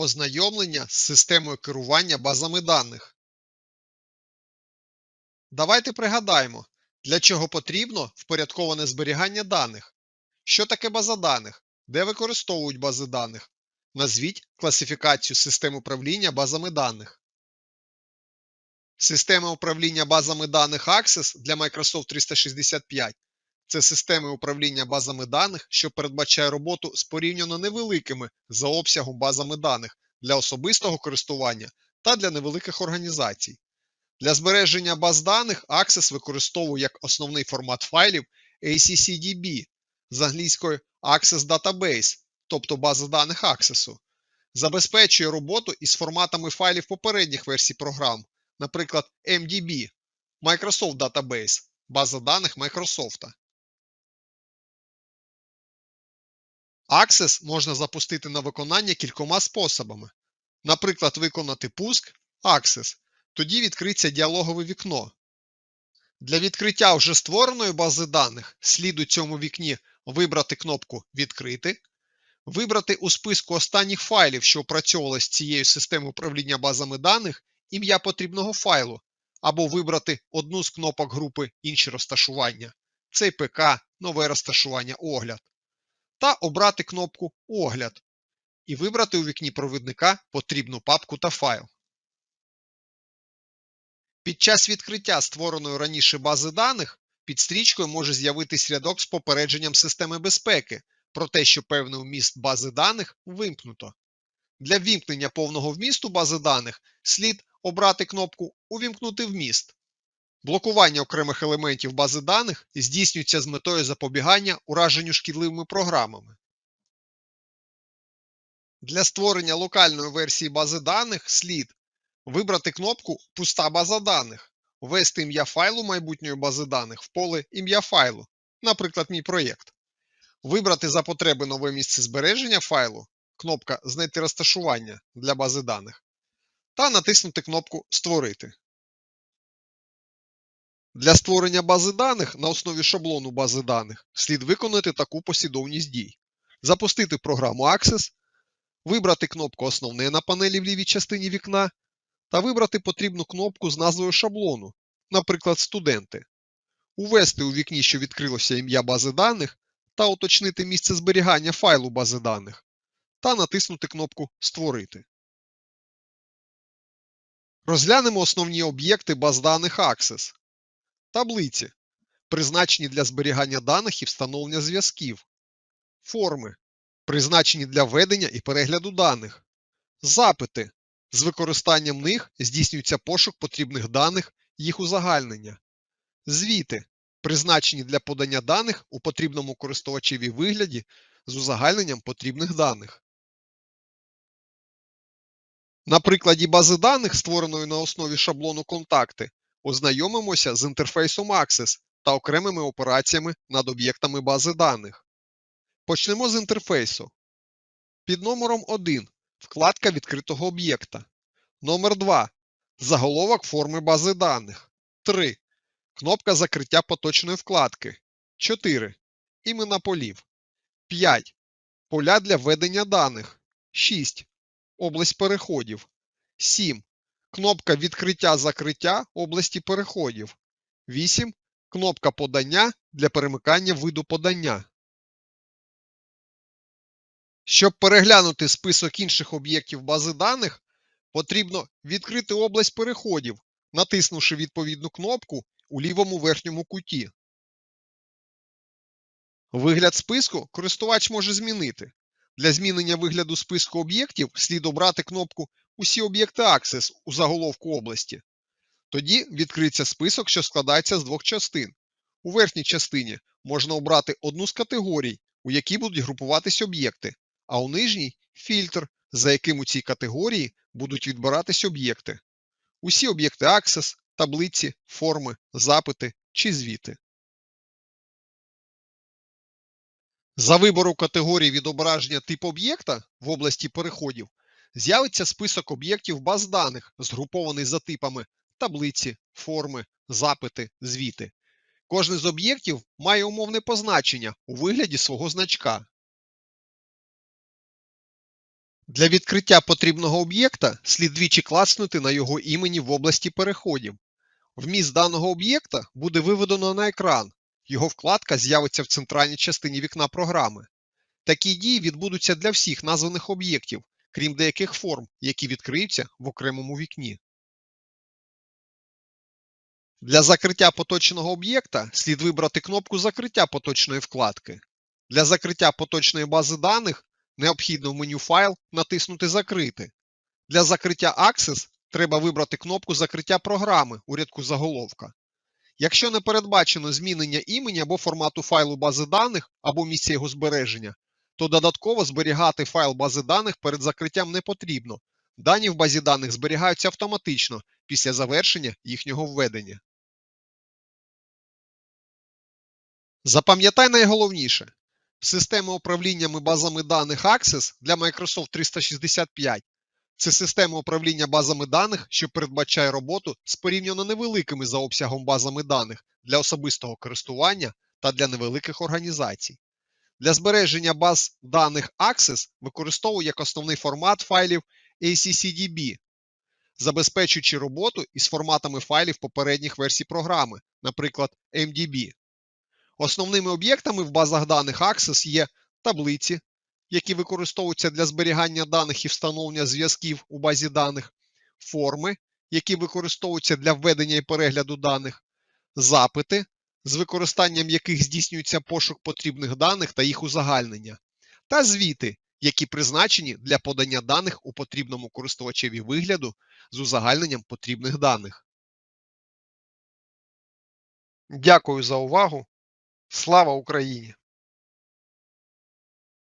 Ознайомлення з системою керування базами даних. Давайте пригадаємо, для чого потрібно впорядковане зберігання даних. Що таке база даних? Де використовують бази даних? Назвіть класифікацію систем управління базами даних. Система управління базами даних Access для Microsoft 365 це системи управління базами даних, що передбачає роботу з порівняно невеликими за обсягом базами даних для особистого користування та для невеликих організацій. Для збереження баз даних Access використовує як основний формат файлів ACCDB з англійською Access Database, тобто база даних Access, забезпечує роботу із форматами файлів попередніх версій програм, наприклад, MDB, Microsoft Database, база даних Microsoft. Access можна запустити на виконання кількома способами. Наприклад, виконати пуск Access, тоді відкриться діалогове вікно. Для відкриття вже створеної бази даних слід у цьому вікні вибрати кнопку Відкрити, вибрати у списку останніх файлів, що опрацьовувалися з цією системою управління базами даних, ім'я потрібного файлу, або вибрати одну з кнопок групи Інші розташування, ЦПК, нове розташування, огляд, та обрати кнопку Огляд і вибрати у вікні провідника потрібну папку та файл. Під час відкриття створеної раніше бази даних під стрічкою може з'явитись рядок з попередженням системи безпеки про те, що певний вміст бази даних вимкнуто. Для вімкнення повного вмісту бази даних слід обрати кнопку Увімкнути вміст. Блокування окремих елементів бази даних здійснюється з метою запобігання ураженню шкідливими програмами. Для створення локальної версії бази даних слід вибрати кнопку Пуста база даних, ввести ім'я файлу майбутньої бази даних в поле ім'я файлу, наприклад, мій проєкт, вибрати за потреби нове місце збереження файлу, кнопка Знайти розташування для бази даних, та натиснути кнопку Створити. Для створення бази даних на основі шаблону бази даних слід виконати таку послідовність дій. Запустити програму Access, вибрати кнопку Основне на панелі в лівій частині вікна та вибрати потрібну кнопку з назвою шаблону, наприклад, Студенти, увести у вікні, що відкрилося ім'я бази даних, та уточнити місце зберігання файлу бази даних, та натиснути кнопку Створити. Розглянемо основні об'єкти баз даних Access. Таблиці, призначені для зберігання даних і встановлення зв'язків. Форми, призначені для ведення і перегляду даних. Запити. З використанням них здійснюється пошук потрібних даних, їх узагальнення. Звіти, призначені для подання даних у потрібному користувачеві вигляді з узагальненням потрібних даних. На прикладі бази даних, створеної на основі шаблону контакти, ознайомимося з інтерфейсом Access та окремими операціями над об'єктами бази даних. Почнемо з інтерфейсу. Під номером 1 вкладка відкритого об'єкта. Номер 2 Заголовок форми бази даних. 3. Кнопка закриття поточної вкладки. 4. Імена полів. 5. Поля для введення даних. 6. Область переходів. 7. Кнопка відкриття закриття області переходів. 8. Кнопка подання для перемикання виду подання. Щоб переглянути список інших об'єктів бази даних, потрібно відкрити область переходів, натиснувши відповідну кнопку у лівому верхньому куті. Вигляд списку користувач може змінити. Для змінення вигляду списку об'єктів слід обрати кнопку Усі об'єкти Access у заголовку області. Тоді відкриться список, що складається з двох частин. У верхній частині можна обрати одну з категорій, у якій будуть групуватись об'єкти, а у нижній фільтр, за яким у цій категорії будуть відбиратись об'єкти. Усі об'єкти Access, таблиці, форми, запити чи звіти. За вибору категорії відображення тип об'єкта в області переходів з'явиться список об'єктів баз даних, згрупований за типами таблиці, форми, запити, звіти. Кожен з об'єктів має умовне позначення у вигляді свого значка. Для відкриття потрібного об'єкта слід двічі клацнути на його імені в області переходів. Вміст даного об'єкта буде виведено на екран. Його вкладка з'явиться в центральній частині вікна програми. Такі дії відбудуться для всіх названих об'єктів, крім деяких форм, які відкриються в окремому вікні. Для закриття поточного об'єкта слід вибрати кнопку закриття поточної вкладки. Для закриття поточної бази даних необхідно в меню Файл натиснути Закрити. Для закриття Access треба вибрати кнопку закриття програми у рядку заголовка. Якщо не передбачено змінення імені або формату файлу бази даних або місця його збереження, то додатково зберігати файл бази даних перед закриттям не потрібно. Дані в базі даних зберігаються автоматично після завершення їхнього введення. Запам'ятай найголовніше. Система управліннями базами даних Access для Microsoft 365 це система управління базами даних, що передбачає роботу з порівняно невеликими за обсягом базами даних для особистого користування та для невеликих організацій. Для збереження баз даних Access використовує як основний формат файлів ACCDB, забезпечуючи роботу із форматами файлів попередніх версій програми, наприклад, MDB. Основними об'єктами в базах даних Access є таблиці, які використовуються для зберігання даних і встановлення зв'язків у базі даних, форми, які використовуються для введення і перегляду даних, запити, з використанням яких здійснюється пошук потрібних даних та їх узагальнення, та звіти, які призначені для подання даних у потрібному користувачеві вигляду з узагальненням потрібних даних. Дякую за увагу. Слава Україні!